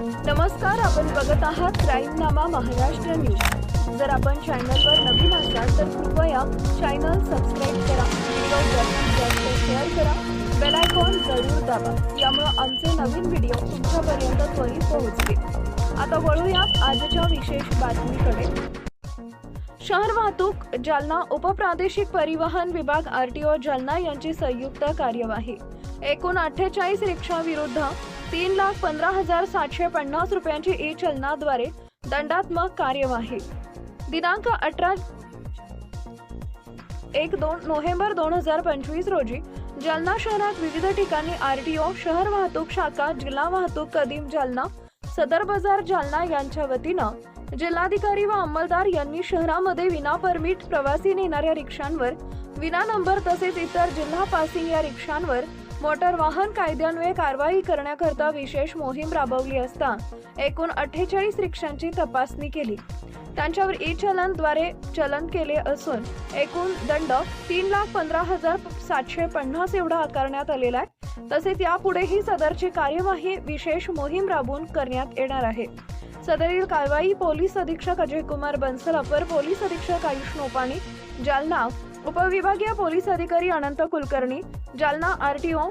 नमस्कार आपण बघत आहात क्राईमनामा महाराष्ट्र न्यूज. जर आपण चॅनलवर नवीन असाल तर कृपया चॅनल सबस्क्राईब करा व्हिडिओ जास्तीत जास्त शेअर करा. बेल आयकॉन जरूर दाबा यामुळे आमचे नवीन व्हिडिओ तुमच्यापर्यंत त्वरित पोहोचतील. आता वळूया आजच्या विशेष बातमीकडे. शहर वाहतूक जालना उपप्रादेशिक परिवहन विभाग आर टी ओ जालना यांची संयुक्त कार्यवाही. एकूण अठ्ठेचाळीस रिक्षा विरुद्ध तीन लाख पंधरा हजार सातशे पन्नास रुपयांची ई चलनाद्वारे दंडात्मक कार्यवाही. दिनांक अठरा एक दोन नोव्हेंबर दोन हजार पंचवीस रोजी जालना शहरात विविध ठिकाणी आरटीओ शहर वाहतूक शाखा जिल्हा वाहतूक कदीम जालना सदर बाजार जालना यांच्या वतीनं जिल्हाधिकारी व अंमलदार यांनी शहरामध्ये विना परमिट प्रवासी नेणाऱ्या रिक्षांवर विना नंबर तसेच इतर जिल्हा पासिंग या रिक्षांवर मोटर वाहन कायद्यान्वये कारवाई करण्याकरता विशेष मोहीम राबवली असता एकूण अठ्ठेचाळीस रिक्षांची तपासणी केली. त्यांच्यावर ई चलनद्वारे चलन केले असून एकूण दंड तीन लाख पंधरा हजार सातशे पन्नास एवढा आकारण्यात आलेला आहे. तसेच यापुढेही सदरची कार्यवाही विशेष मोहीम राबवून करण्यात येणार आहे. सदरील कारवाई पोलीस अधीक्षक अजय कुमार बन्सल अपर पोलीस अधीक्षक आयुष नोपाणी जालना उपविभागीय पोलीस अधिकारी अनंत कुलकर्णी जालना आरटीओ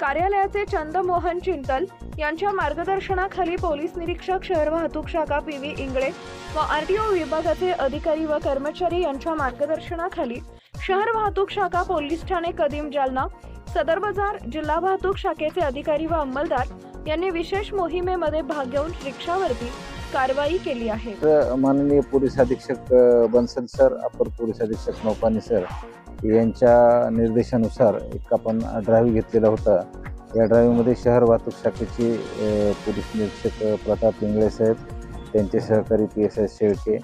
कार्यालयाचे चंदमोहन चिंतल यांच्या मार्गदर्शनाखाली पोलीस निरीक्षक शहर वाहतूक शाखा पी व्ही इंगळे व आरटीओ विभागाचे अधिकारी व कर्मचारी यांच्या मार्गदर्शनाखाली शहर वाहतूक शाखा पोलीस ठाणे कदीम जालना सदर बाजार जिल्हा वाहतूक शाखेचे अधिकारी व अंमलदार यांनी विशेष मोहिमेमध्ये भाग घेऊन रिक्षावरती कारवाई केली आहे. माननीय पोलीस अधीक्षक बन्सल सर अपर पोलीस अधीक्षक नौपानी सर यांच्या निर्देशानुसार एक आपण ड्राईव्ह घेतलेला होता. या ड्राईव्हमध्ये शहर वाहतूक शाखेचे पोलीस निरीक्षक प्रताप इंगळे साहेब त्यांचे सहकारी पी एस एस शेळके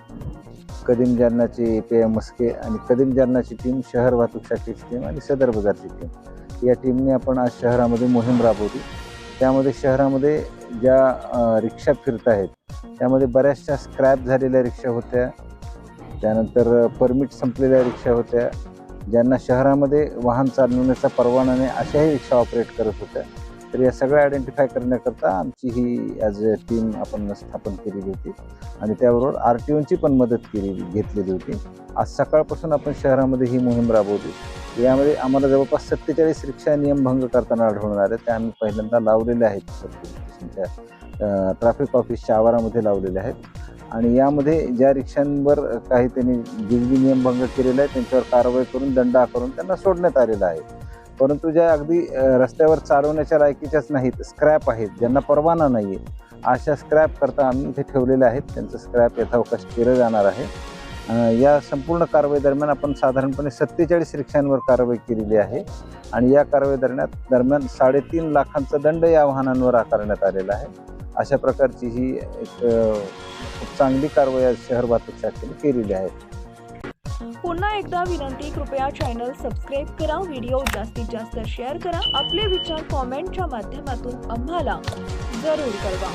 कदीम जालनाचे पी एम मस्के आणि कदीम जालनाची टीम शहर वाहतूक शाखेची टीम आणि सदर बाजारची टीम या टीमने आपण आज शहरामध्ये मोहीम राबवली. त्यामध्ये शहरामध्ये ज्या रिक्षा फिरत आहेत त्यामध्ये बऱ्याचशा स्क्रॅप झालेल्या रिक्षा होत्या. त्यानंतर परमिट संपलेल्या रिक्षा होत्या. ज्यांना शहरामध्ये वाहन चालवण्याचा परवाना नाही अशाही रिक्षा ऑपरेट करत होत्या. तर या सगळ्या आयडेंटिफाय करण्याकरता आमची ही ॲज अ टीम आपण स्थापन केलेली होती. आणि त्याबरोबर आर टी ओची पण मदत केलेली घेतलेली होती. आज सकाळपासून आपण शहरामध्ये ही मोहीम राबवली यामध्ये आम्हाला जवळपास सत्तेचाळीस रिक्षा नियमभंग करताना आढळून आले. त्या आम्ही पहिल्यांदा लावलेल्या आहेत. सत्तेच्या ट्रॅफिक ऑफिसच्या आवारामध्ये लावलेले आहेत. आणि यामध्ये ज्या रिक्षांवर काही त्यांनी नियम नियमभंग केलेला आहे त्यांच्यावर कारवाई करून दंड आकारून त्यांना सोडण्यात आलेला आहे. परंतु ज्या अगदी रस्त्यावर चालवण्याच्या लायकीच्याच नाहीत स्क्रॅप आहेत ज्यांना परवाना नाही आहे अशा स्क्रॅप करता आम्ही इथे ठेवलेले आहेत. त्यांचं स्क्रॅप यथावकाश केलं जाणार आहे. या संपूर्ण कारवाई दरम्यान आपण साधारणपणे सत्तेचाळीस रिक्षांवर कारवाई केलेली आहे. आणि या कारवाई दरम्यान दरम्यान साडेतीन लाखांचा दंड या वाहनांवर आकारण्यात आलेला आहे. अशा प्रकारची ही एक खूप चांगली कारवाई आज शहर वाहतूक शाखेने केलेली आहे. पुन्हा एकदा विनंती कृपया चॅनल सबस्क्राईब करा व्हिडिओ जास्तीत जास्त शेअर करा. आपले विचार कॉमेंटच्या माध्यमातून आम्हाला जरूर कळवा.